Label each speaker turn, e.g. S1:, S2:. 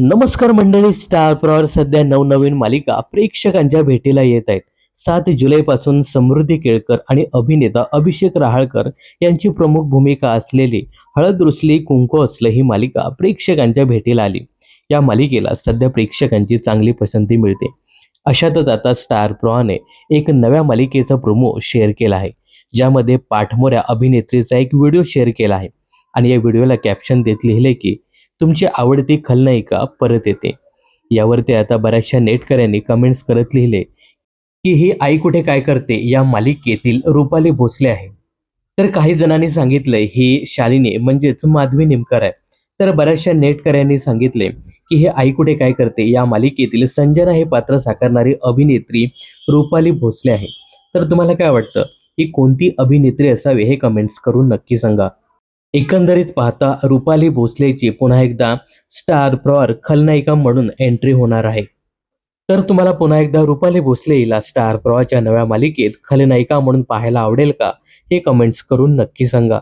S1: नमस्कार मंडळी स्टार प्रॉवर सध्या नवनवीन मालिका प्रेक्षकांच्या भेटीला येत आहेत. सात जुलैपासून समृद्धी केळकर आणि अभिनेता अभिषेक रहाळकर यांची प्रमुख भूमिका असलेली हळद रुसली कुंकू असलं ही मालिका प्रेक्षकांच्या भेटीला आली. या मालिकेला सध्या प्रेक्षकांची चांगली पसंती मिळते. अशातच आता स्टार प्रॉने एक नव्या मालिकेचा प्रोमो शेअर केला आहे ज्यामध्ये पाठमोऱ्या अभिनेत्रीचा एक व्हिडिओ शेअर केला आहे. आणि या व्हिडिओला कॅप्शन देत लिहिले की तुमची आवडती खलनायिका परत येते. यावरती आता बऱ्याचशा नेटकऱ्यांनी कमेंट्स करत लिहिले की ही आई कुठे काय करते या मालिकेतील रुपाली भोसले आहे. तर काही जणांनी सांगितलंय ही शालिनी म्हणजेच माधवी निमकर आहे. तर बऱ्याचशा नेटकऱ्यांनी सांगितले की हे आई कुठे काय करते या मालिकेतील संजना हे पात्र साकारणारी अभिनेत्री रुपाली भोसले आहे. तर तुम्हाला काय वाटतं? ही कोणती अभिनेत्री असावी हे कमेंट्स करून नक्की सांगा. एकंदरीत पाहता रुपाली भोसलेची पुन्हा एकदा स्टार प्रॉर खलनायिका म्हणून एंट्री होणार आहे. तर तुम्हाला पुन्हा एकदा रुपाली भोसले हिला स्टार प्रॉच्या नव्या मालिकेत खलनायिका म्हणून पाहायला आवडेल का हे कमेंट्स करून नक्की सांगा.